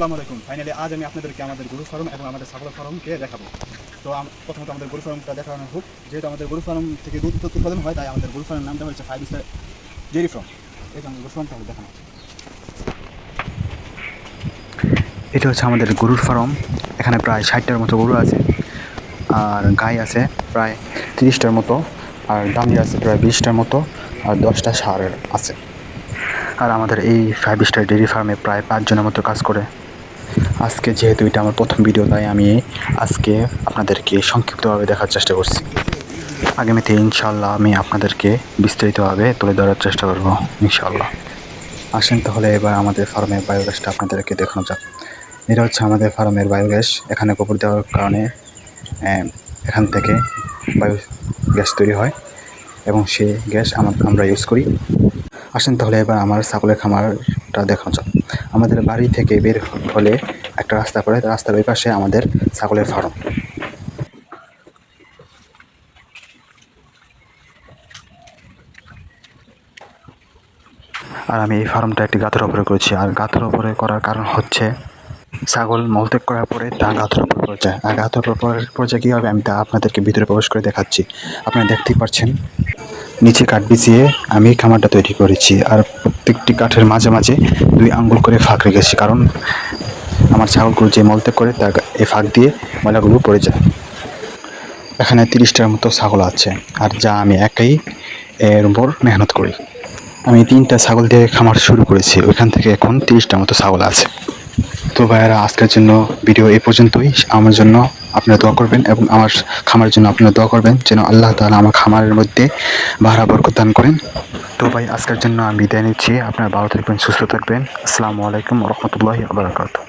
আসসালামু আলাইকুম। ফাইনালি আজ আমি আপনাদেরকে আমাদের গরু ফার্ম এবং আমাদের ছাগল ফার্মকে দেখাবো। তো প্রথমত আমাদের গরু ফার্মটা দেখানো হোক। যেহেতু আমাদের গরু ফার্ম থেকে দুধ উৎপাদ- উৎপাদন হয়, তাই আমাদের গরু ফার্মের নামটা হচ্ছে ফাইভ স্টার ডেরি ফার্ম এই আমাদের গরু ফার্মটা দেখানো এটা হচ্ছে আমাদের গরুর ফার্ম। এখানে প্রায় ষাটটার মতো গরু আছে, আর গাই আছে প্রায় তিরিশটার মতো, আর দামি আছে প্রায় বিশটার মতো, আর দশটা সার আছে। আর আমাদের এই ফাইভ স্টার ডেয়ারি ফার্মে প্রায় পাঁচজনের মতো কাজ করে। আজকে যেহেতু এটা আমার প্রথম ভিডিও তাই আমি আজকে আপনাদেরকে সংক্ষিপ্তভাবে দেখার চেষ্টা করছি। আগামীতে ইনশাল্লাহ আমি আপনাদেরকে বিস্তারিতভাবে তুলে ধরার চেষ্টা করব ইনশাল্লাহ আসেন তাহলে এবার আমাদের ফার্মের বায়োগ্যাসটা আপনাদেরকে দেখানো যাক। এটা হচ্ছে আমাদের ফার্মের বায়োগ্যাস এখানে গোবর দেওয়ার কারণে এখান থেকে বায়ো গ্যাস তৈরি হয় এবং সেই গ্যাস আমার ইউজ করি। আসেন তাহলে এবার আমার ছাগলের খামারটা দেখানো যাক। আমাদের বাড়ি থেকে বের হলে একটা রাস্তা পড়ে, রাস্তার ওই পাশে আমাদের ছাগলের ফার্ম। আর আমি এই ফার্মটা একটি গাছের ওপরে করেছি। আর গাছের ওপরে করার কারণ হচ্ছে, ছাগল মলত্যাগ করার পরে তা গাছের ওপর পড়ে যায়। আর গাছের ওপর পড়ে কী হবে, আমি তা আপনাদেরকে ভিতরে প্রবেশ করে দেখাচ্ছি। আপনারা দেখতেই পাচ্ছেন নিচে কাঠ বিছিয়ে আমি খামারটা তৈরি করেছি। আর প্রত্যেকটি কাঠের মাঝে মাঝে দুই আঙ্গুল করে ফাঁক রেখেছি, কারণ আমার ছাগলগুলো যে মলত্যাগ করে তা এই ফাঁক দিয়ে ময়লাগুলো পড়ে যায়। এখানে তিরিশটার মতো ছাগল আছে, আর যা আমি একাই এর উপর মেহনত করি। আমি তিনটা ছাগল দিয়ে খামার শুরু করেছি, ওইখান থেকে এখন তিরিশটার মতো ছাগল আছে। তো ভাইয়ারা, আজকের জন্য ভিডিও এই পর্যন্তই। আমার জন্য আপনারা দোয়া করবেন এবং আমার খামারের জন্য আপনারা দোয়া করবেন যেন আল্লাহ তালা আমার খামারের মধ্যে ভাড়া বরকত দান করেন। তো ভাই, আজকের জন্য আমি বিদায় নিচ্ছি। আপনারা ভালো থাকবেন, সুস্থ থাকবেন। আসসালামু আলাইকুম রহমতুল্লাহি আবরাকাতুহ